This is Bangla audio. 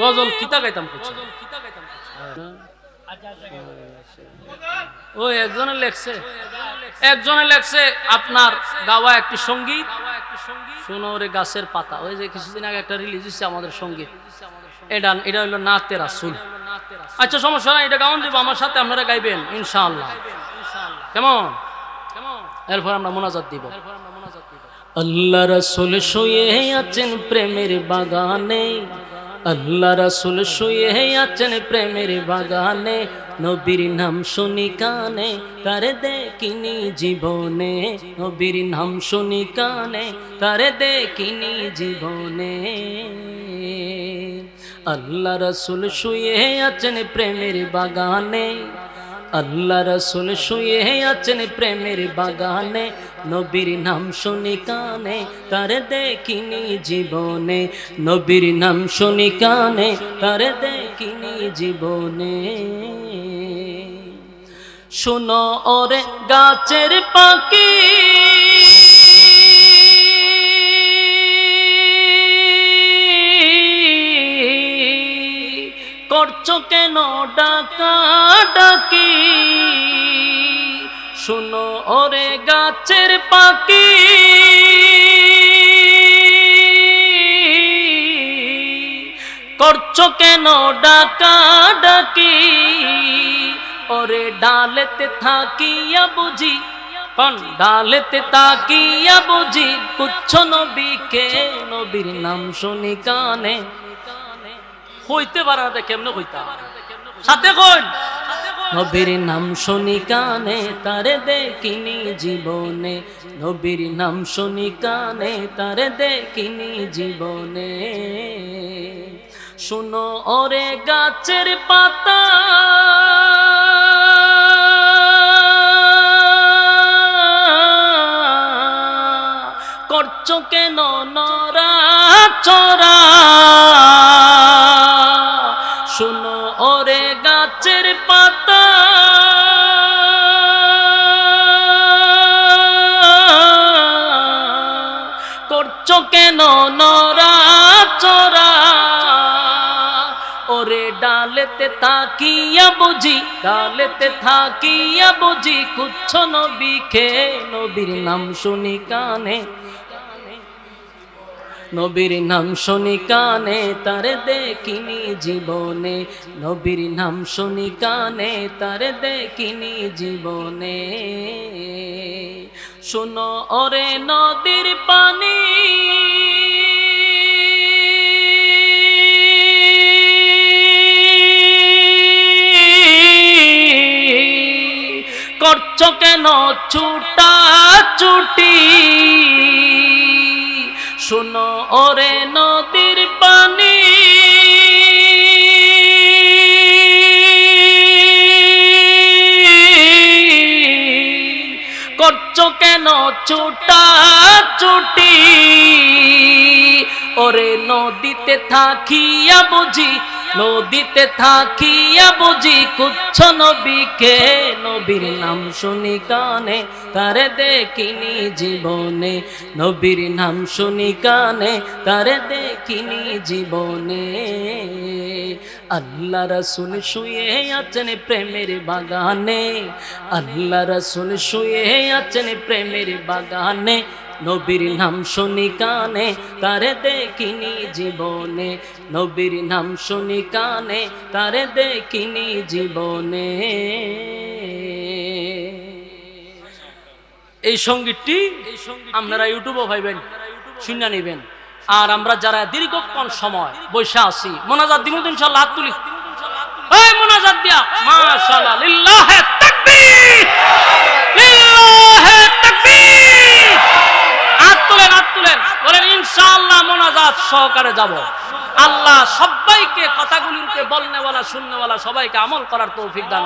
গজল কিতা গাইতাম ও একজনে লেখছে। একজনে লেখছে আপনার গাওয়া একটি সংগীত। শোনো রে গাছের পাতা। ওই যে কিছুদিন আগে একটা রিলিজ হচ্ছে আমাদের সংগীত এটা এটা হইল নাতে রাসুল। আচ্ছা সমস্যা নাই এটা গাউন দিব আমার সাথে আপনারা গাইবেন ইনশাআল্লাহ। কেমন? এরপর আমরা মোনাজাত দিব। আল্লাহ রসুল শুয়ে আছেন প্রেমের বাগানে। আল্লাহ রসুল শুয়ে আছেন প্রেমের বাগানে, নবীর নাম শুনি কানে, তারে দেখিনি জীবনে। নবীর নাম শুনি কানে, তারে দেখিনি জীবনে। আল্লাহ রসুল শুয়ে আছেন প্রেমের বাগানে আল্লাহ রসুল শুয়ে আছেন প্রেমের বাগানে, নবীর নাম শুনি কানে, তার দেখিনি জীবনে। নবীর নাম শুনি কানে, তার দেখিনি জীবনে। শুনো ওরে গাছের পাখি ডাকা ডাকি। শুনো ওরে গাছের পাখি। করছ কেন ডাকা ডাকি? ওরে ডালেতে থাকিয়া বুঝি পন ডালেতে তাকিয়া বুঝি কুচ্ছ নবীকে নবীর নাম শুনি কানে। হইতে পারে কেমনে হইতা সাথে কোন নবীর নাম শুনি কানে, তারে দেখিনি জীবনে। নবীর নাম শুনি কানে, তারে দেখিনি জীবনে। শুনো ওরে গাছের পাতা। করছ কেন নরা চরা কেন নরা চরা ওরে ডালেতে থাকিয়া বুঝি, ডালেতে থাকিয়া বুঝি কুচ্ছ নবীকে নবীর নাম শুনি কানে। নবীর নাম শুনি কানে, তারে দেখিনি জীবনে। নবীর নাম শুনি কানে, তারে দেখিনি জীবনে। শুনো ওরে নদীর পানি। করছ কেন ছুটা ছুটি? শুনো ওরে কেন ছুটা ছুটি? ওরে নদীতে থাকিয়া বুঝি, নদীতে থাকিয়া বুঝি কুচ্ছ নবীকে? নবীর নাম শুনি কানে, তারে দেখিনি জীবনে। নবীর নাম শুনি কানে, তারে দেখিনি জীবনে। আল্লাহ রসুল শুয়ে আছেন প্রেমের বাগানে। আল্লাহ রসুল শুয়ে আছেন প্রেমের বাগানে। নবীর নাম শুনি কানে, তারে দেখিনি জীবনে। নবীর নাম শুনি কানে, তারে দেখিনি জীবনে। এই সঙ্গীতটি আপনারা ইউটিউবে ভাইবেন শুনে নিবেন। আর আমরা যারা দীর্ঘক্ষণ সময় বসে আছি, মোনাজাত দিন ইনশাল্লাহ হাত তুলি। মোনাজাত দিয়া, মাশাআল্লাহ তাকবীর তাকবীর। হাত তুলেন হাত তুলেন, বলেন ইনশাআল্লাহ মোনাজাত সহকারে যাব। আল্লাহ সবাইকে কথাগুলির বলনেওয়ালা, শুননেওয়ালা সবাইকে আমল করার তৌফিক দান